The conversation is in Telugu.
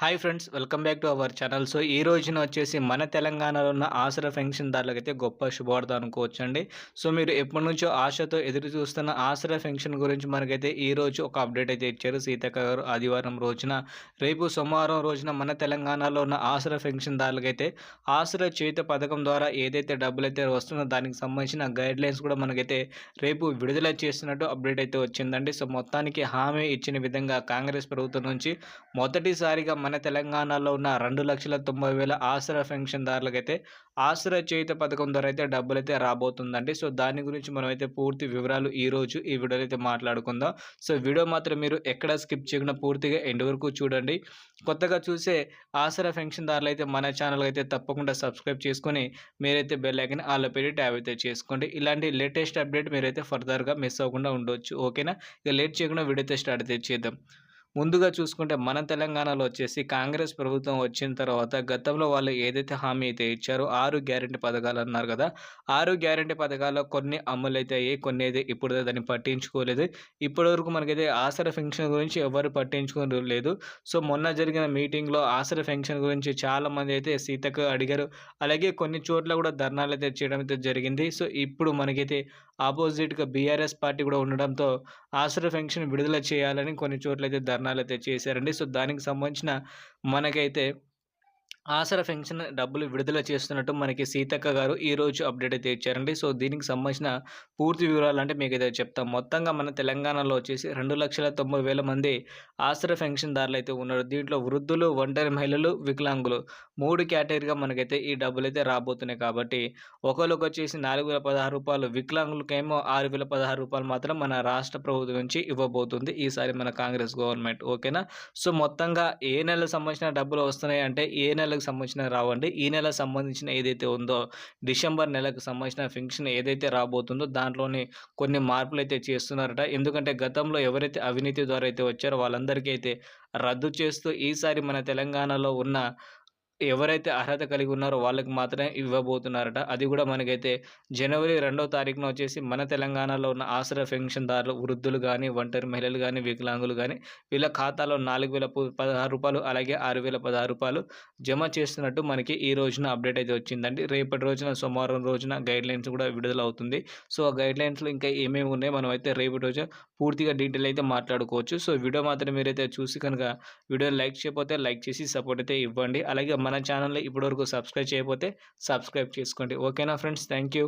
Hi friends welcome back to our channel so ఈ రోజున వచ్చేసి మన తెలంగాణలో ఉన్న ఆసరా పెన్షన్దారులకైతే గొప్ప శుభవార్త అనుకోవచ్చండి. సో మీరు ఎప్పటి నుంచో ఆశతో ఎదురు చూస్తున్న ఆసరా పెన్షన్ గురించి మనకైతే ఈ రోజు ఒక అప్డేట్ అయితే ఇచ్చారు సీతక్క గారు ఆదివారం రోజున. రేపు సోమవారం రోజున మన తెలంగాణలో ఉన్న ఆసరా పెన్షన్దారులకైతే ఆసరా చేత పథకం ద్వారా ఏదైతే డబ్బులు అయితే వస్తుందో దానికి సంబంధించిన గైడ్ లైన్స్ కూడా మనకైతే రేపు విడుదల చేస్తున్నట్టు అప్డేట్ అయితే వచ్చిందండి. సో మొత్తానికి హామీ ఇచ్చిన విధంగా కాంగ్రెస్ ప్రభుత్వం నుంచి మొదటిసారిగా మన తెలంగాణలో ఉన్న రెండు లక్షల తొంభై వేల ఆసరా పెన్షన్దారులకైతే ఆసరా చేయుత పథకం ద్వారా అయితే డబ్బులు అయితే రాబోతుందండి. సో దాని గురించి మనం అయితే పూర్తి వివరాలు ఈరోజు ఈ వీడియోలో అయితే మాట్లాడుకుందాం. సో వీడియో మాత్రం మీరు ఎక్కడ స్కిప్ చేయకుండా పూర్తిగా ఎండ్ వరకు చూడండి. కొత్తగా చూసే ఆసరా పెన్షన్దారులు అయితే మన ఛానల్ అయితే తప్పకుండా సబ్స్క్రైబ్ చేసుకొని మీరైతే బెల్ ఐకన్ ఆల్ పెట్టి ట్యాబ్ అయితే చేసుకోండి. ఇలాంటి లేటెస్ట్ అప్డేట్ మీరైతే ఫర్దర్గా మిస్ అవ్వకుండా ఉండొచ్చు. ఓకేనా? ఇక లేట్ చేయకుండా వీడియో అయితే స్టార్ట్ అయితే చేద్దాం. ముందుగా చూసుకుంటే మన తెలంగాణలో వచ్చేసి కాంగ్రెస్ ప్రభుత్వం వచ్చిన తర్వాత గతంలో వాళ్ళు ఏదైతే హామీ అయితే ఇచ్చారో ఆరు గ్యారెంటీ పథకాలు అన్నారు కదా ఆరు గ్యారెంటీ పథకాల్లో కొన్ని అమలు అయితే అయ్యాయి కొన్ని అయితే ఇప్పుడు దాన్ని పట్టించుకోలేదు. ఇప్పటి వరకు మనకైతే ఆసర ఫెన్షన్ గురించి ఎవరు పట్టించుకోలేదు సో మొన్న జరిగిన మీటింగ్లో ఆసర ఫెన్షన్ గురించి చాలామంది అయితే సీతకు అడిగారు. అలాగే కొన్ని చోట్ల కూడా ధర్నాలు అయితే చేయడం అయితే జరిగింది. సో ఇప్పుడు మనకైతే ఆపోజిట్గా బీఆర్ఎస్ పార్టీ కూడా ఉండడంతో ఆసరా ఫెన్షన్ విడుదల చేయాలని కొన్ని చోట్ల అయితే ధర్నా అయితే చేశారండి. సో దానికి సంబంధించిన మనకైతే ఆసరా పెన్షన్ డబ్బులు విడుదల చేస్తున్నట్టు మనకి సీతక్క గారు ఈరోజు అప్డేట్ అయితే ఇచ్చారండి. సో దీనికి సంబంధించిన పూర్తి వివరాలు అంటే మీకు అయితే చెప్తాం. మొత్తంగా మన తెలంగాణలో వచ్చేసి రెండు లక్షల తొంభై వేల మంది ఆసరా పెన్షన్దారులు అయితే ఉన్నారు. దీంట్లో వృద్ధులు ఒంటరి మహిళలు వికలాంగులు మూడు కేటగిరీగా మనకైతే ఈ డబ్బులు అయితే రాబోతున్నాయి కాబట్టి ఒకరికి వచ్చేసి నాలుగు వేల పదహారు రూపాయలు వికలాంగులకేమో ఆరు వేల పదహారు రూపాయలు మాత్రం మన రాష్ట్ర ప్రభుత్వం నుంచి ఇవ్వబోతుంది ఈసారి మన కాంగ్రెస్ గవర్నమెంట్. ఓకేనా? సో మొత్తంగా ఏ నెలకు సంబంధించిన డబ్బులు వస్తున్నాయి అంటే ఏ నెల నెలకు సంబంధించిన రావండి. ఈ నెల సంబంధించిన ఏదైతే ఉందో డిసెంబర్ నెలకు సంబంధించిన ఫింక్షన్ ఏదైతే రాబోతుందో దాంట్లోని కొన్ని మార్పులు అయితే చేస్తున్నారట. ఎందుకంటే గతంలో ఎవరైతే అవినీతి ద్వారా అయితే వచ్చారో వాళ్ళందరికీ అయితే రద్దు చేస్తూ ఈసారి మన తెలంగాణలో ఉన్న ఎవరైతే అర్హత కలిగి ఉన్నారో వాళ్ళకి మాత్రమే ఇవ్వబోతున్నారట. అది కూడా మనకైతే జనవరి రెండో తారీఖున వచ్చేసి మన తెలంగాణలో ఉన్న ఆసరా పెన్షన్దారులు వృద్ధులు కానీ ఒంటరి మహిళలు కానీ వికలాంగులు కానీ వీళ్ళ ఖాతాలో నాలుగు వేల పదహారు రూపాయలు అలాగే ఆరు వేల పదహారు రూపాయలు జమ చేస్తున్నట్టు మనకి ఈ రోజున అప్డేట్ అయితే వచ్చిందండి. రేపటి రోజున సోమవారం రోజున గైడ్ లైన్స్ కూడా విడుదల అవుతుంది సో ఆ గైడ్ లైన్స్లో ఇంకా ఏమేమి ఉన్నాయో మనం అయితే రేపటి రోజు పూర్తిగా డీటెయిల్ అయితే మాట్లాడుకోవచ్చు. సో వీడియో మాత్రం మీరైతే చూసి కనుక వీడియో లైక్ చేయకపోతే లైక్ చేసి సపోర్ట్ అయితే ఇవ్వండి. అలాగే మన ఛానల్ని ఇప్పటివరకు సబ్స్క్రైబ్ చేయకపోతే సబ్స్క్రైబ్ చేసుకోండి. ఓకేనా ఫ్రెండ్స్? Thank you.